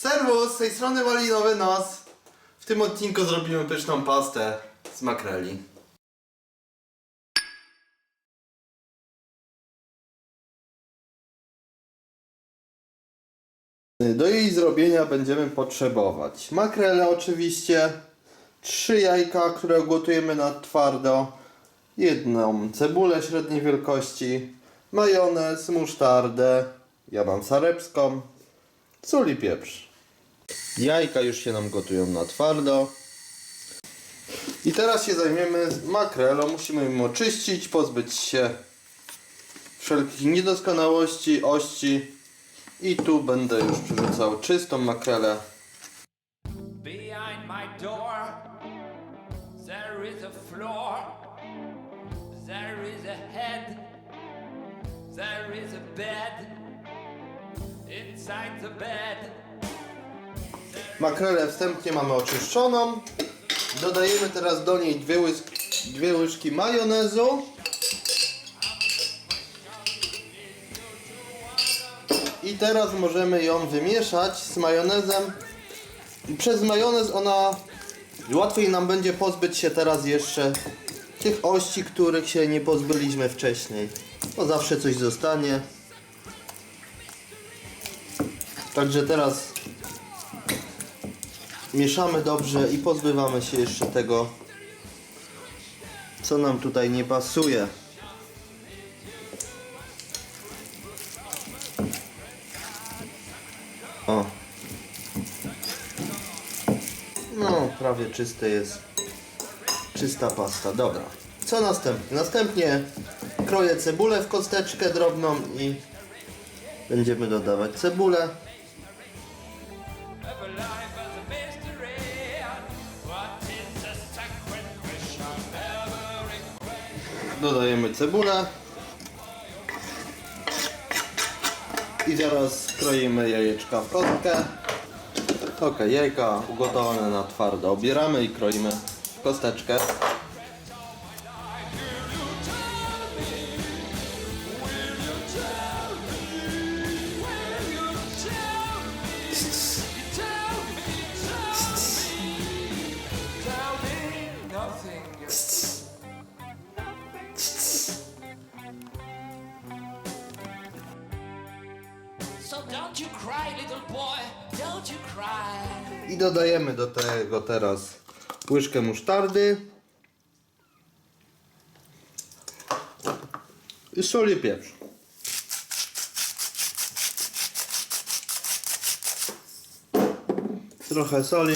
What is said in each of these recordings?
Serwus, z tej strony Malinowy Nos. W tym odcinku zrobimy pyszną pastę z makreli. Do jej zrobienia będziemy potrzebować makrele oczywiście, trzy jajka, które gotujemy na twardo, jedną cebulę średniej wielkości, majonez, musztardę, ja mam sarepską, sól i pieprz. Jajka już się nam gotują na twardo. I teraz się zajmiemy makrelą. Musimy ją oczyścić, pozbyć się wszelkich niedoskonałości, ości. I tu będę już przerzucał czystą makrelę. Behind my door, there is a floor, there is a head, there is a bed. Inside the bed, Makrelę wstępnie mamy oczyszczoną. Dodajemy teraz do niej dwie, łysk- dwie łyżki majonezu. I teraz możemy ją wymieszać z majonezem. Przez majonez ona łatwiej nam będzie pozbyć się teraz jeszcze tych ości, których się nie pozbyliśmy wcześniej. Bo zawsze coś zostanie. Także teraz mieszamy dobrze i pozbywamy się jeszcze tego, co nam tutaj nie pasuje. O. No, prawie czyste jest. Czysta pasta, dobra. Co następnie? Następnie kroję cebulę w kosteczkę drobną i będziemy dodawać cebulę. Dodajemy cebulę. I zaraz kroimy jajeczka w kostkę. Ok, jajka ugotowane na twardo obieramy i kroimy w kosteczkę. I dodajemy do tego teraz łyżkę musztardy. I sól i pieprz. Trochę soli.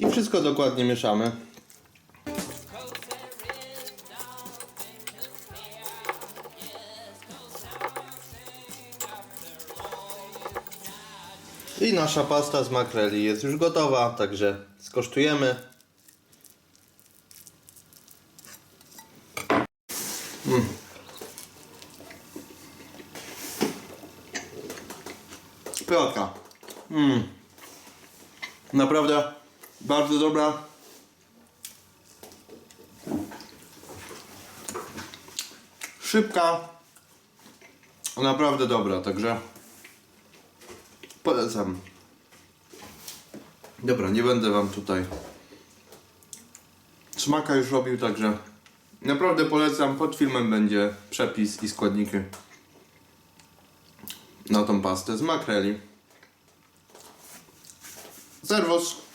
I wszystko dokładnie mieszamy. I nasza pasta z makreli jest już gotowa, także skosztujemy. Mm. Pyłka. Mm. Naprawdę bardzo dobra. Szybka. Naprawdę dobra, także Polecam. Dobra, nie będę wam tutaj smaka już robił, także naprawdę polecam. Pod filmem będzie przepis i składniki na tą pastę z makreli. Serwus!